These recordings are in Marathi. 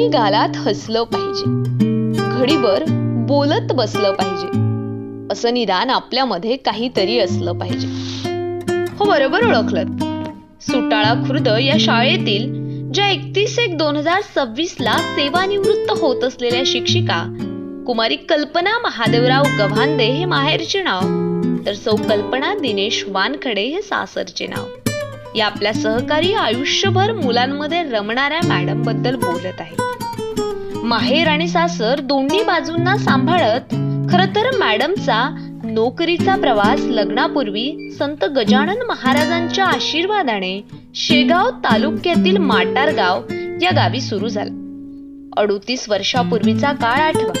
दोन्ही गालात हसलं पाहिजे. घडीभर बोलत बसलं पाहिजे. असं निदान आपल्यामध्ये काहीतरी असलं पाहिजे. हो बरोबर ओळखलं. सुटाळा खुर्द या शाळेतील ज्या एकतीस एक दोन हजार सव्वीस ला सेवानिवृत्त होत असलेल्या शिक्षिका कुमारी कल्पना महादेवराव गव्हांदे हे माहेरचे नाव. तर सौ कल्पना दिनेश वानखडे हे सासरचे नाव. या आपल्या सहकारी आयुष्यभर मुलांमध्ये रमणाऱ्या मॅडमबद्दल बोलत आहेत. माहेर आणि सासर दोन्ही बाजूंना सांभाळत खर तर मॅडमचा नोकरीचा प्रवास लग्नापूर्वी संत गजानन महाराजांच्या आशीर्वादाने शेगाव तालुक्यातील माटारगाव या गावी सुरू झाला. अडोतीस वर्षापूर्वीचा काळ आठवा.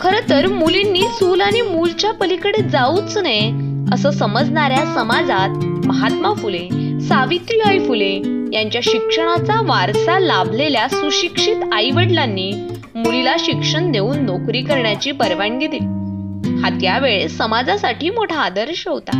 खर तर मुलींनी चूल आणि मूलच्या पलीकडे जाऊच नये असं समजणाऱ्या समाजात महात्मा फुले सावित्रीबाई फुले यांच्या शिक्षणाचा वारसा लाभलेल्या सुशिक्षित आई वडिलांनी मुलीला शिक्षण देऊन नोकरी करण्याची परवानगी दिली. हा त्यावेळेस समाजासाठी मोठा आदर्श होता.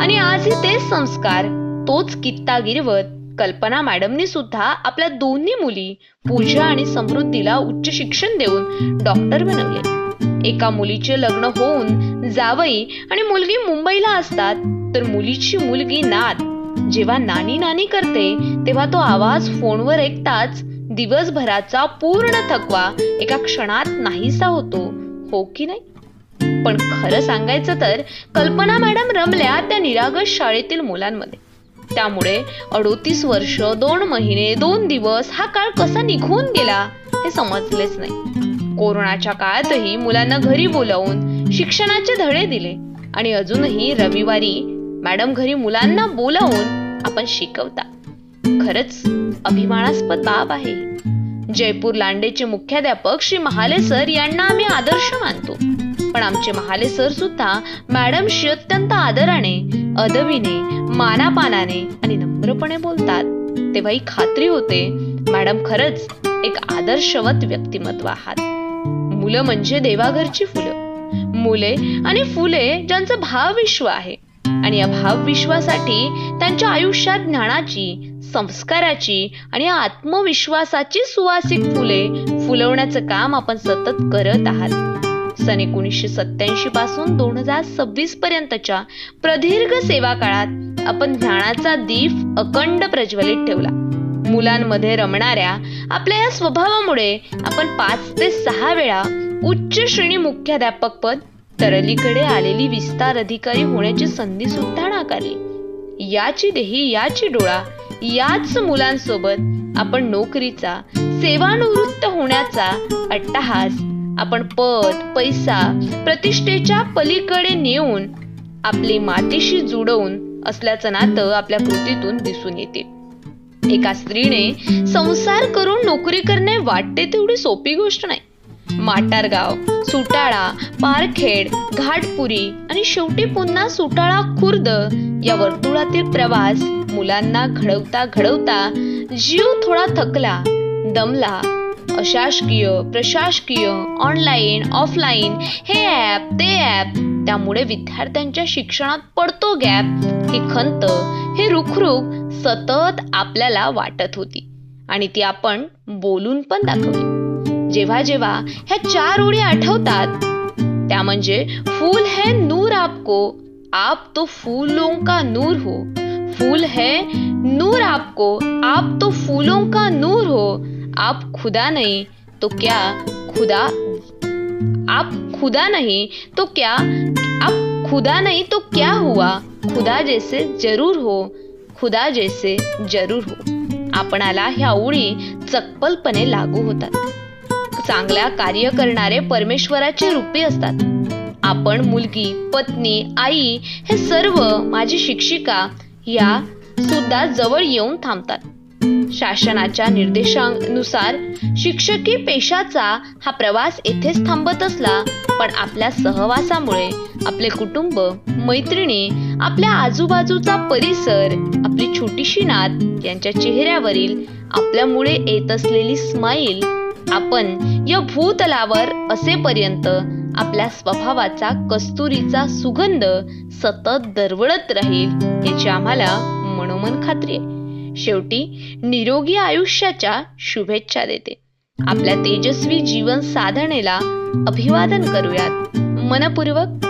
आणि आजही तेच संस्कार तोच कित्ता गिरवत कल्पना मॅडमनी सुद्धा आपल्या दोन्ही मुली पूजा आणि समृद्धीला उच्च शिक्षण देऊन डॉक्टर बनवले. एका मुलीचे लग्न होऊन जावई आणि मुलगी मुंबईला असतात तर मुलीची मुलगी नात जेव्हा नानी नानी करते तेव्हा तो आवाज फोनवर ऐकताच दिवसभराचा पूर्ण थकवा एका क्षणात नाहीसा होतो. हो की नाही? पण खरं सांगायचं तर कल्पना मॅडम रमल्या त्या निरागस शाळेतील मुलांमध्ये. त्यामुळे अडोतीस वर्ष दोन महिने दोन दिवस हा काळ कसा निघून गेला हे समजलेच नाही. कोरोनाच्या काळातही मुलांना घरी बोलावून शिक्षणाचे धडे दिले आणि अजूनही रविवारी मॅडम घरी मुलांना बोलावून आपण शिकवता. खरंच अभिमानास्पद बाब आहे. जयपूर लांडेचे मुख्याध्यापक श्री महाले सर यांना आम्ही आदर्श मानतो. पण आमचे महाले सर सुद्धा मॅडमशी अत्यंत आदराने अदबीने मानापानाने आणि नम्रपणे बोलतात. तेव्हा ही खात्री होते मॅडम खरंच एक आदर्शवत व्यक्तिमत्व आहात. मुलं म्हणजे देवाघरची फुलं. मुले आणि फुले ज्यांचं भावविश्व आहे. आणि या भावविश्वासाठी त्यांच्या आयुष्यात ज्ञानाची संस्काराची आणि आत्मविश्वासाची सुवासिक फुले फुलवण्याचं काम आपण सतत करत आहात. सन एकोणीसशे सत्याऐंशी पासून दोन हजार सव्वीस पर्यंतच्या प्रदीर्घ सेवा काळात आपण ज्ञानाचा दीप अखंड प्रज्वलित ठेवला. मुलांमध्ये रमणाऱ्या आपल्या या स्वभावामुळे आपण पाच ते सहा वेळा उच्च श्रेणी मुख्याध्यापक पद तरलीकडे आलेली विस्तार अधिकारी होण्याची संधी सुद्धा नाकारली याची देही याची डोळा याच मुलांसोबत आपण नोकरीचा सेवानिवृत्त होण्याचा अट्टहास आपण पद पैसा प्रतिष्ठेच्या पलीकडे नेऊन आपली मातीशी जुडवून असल्याचं नातं आपल्या कृतीतून दिसून येते. एका स्त्रीने संसार करून नोकरी करणे वाटते तेवढी सोपी गोष्ट नाही. माटारगाव सुटाळा पारखेड घाटपुरी आणि शेवटी पुन्हा सुटाळा खुर्द या वर्तुळातील प्रवास मुलांना घडवता घडवता जीव थोडा थकला दमला. अशासकीय प्रशासकीय ऑनलाईन ऑफलाईन हे ॲप ते ॲप त्यामुळे विद्यार्थ्यांच्या शिक्षणात पडतो गॅप ही खंत हे रुखरुख सतत आपल्याला वाटत होती. आणि ती आपण बोलून पण दाखवली. जेव्हा जेव्हा ह्या चार ओळी आठवतात त्या म्हणजे फूल है नूर आपको आप तो फूलों का नूर हो. फूल है नूर आपको आप तो फूलों का नूर हो. आप खुदा नहीं तो क्या खुदा आप खुदा नहीं तो क्या आप खुदा नहीं तो क्या हुआ? खुदा जैसे जरूर हो खुदा जैसे जरूर हो. आपणाला ह्या ओळी चप्पलपणे लागू होतात. चांगल्या कार्य करणारे परमेश्वराचे रूपे असतात. आपण मुलगी पत्नी आई हे सर्व माझी शिक्षिका या सुद्धा जवळ येऊन थांबतात. शासनाच्या निर्देशानुसार शिक्षकी पेशाचा हा प्रवास येथेच थांबत असला पण आपल्या सहवासामुळे आपले कुटुंब मैत्रिणी आपल्या आजूबाजूचा परिसर आपली छोटीशी नात यांच्या चेहऱ्यावरील आपल्यामुळे येत असलेली स्माईल आपण या भूतलावर असेपर्यंत आपल्या स्वभावाचा कस्तुरीचा सुगंध सतत दरवळत राहील याची आम्हाला मनोमन खात्री आहे. शेवटी निरोगी आयुष्याच्या शुभेच्छा देते. आपल्या तेजस्वी जीवन साधनेला अभिवादन करूयात. मनपूर्वक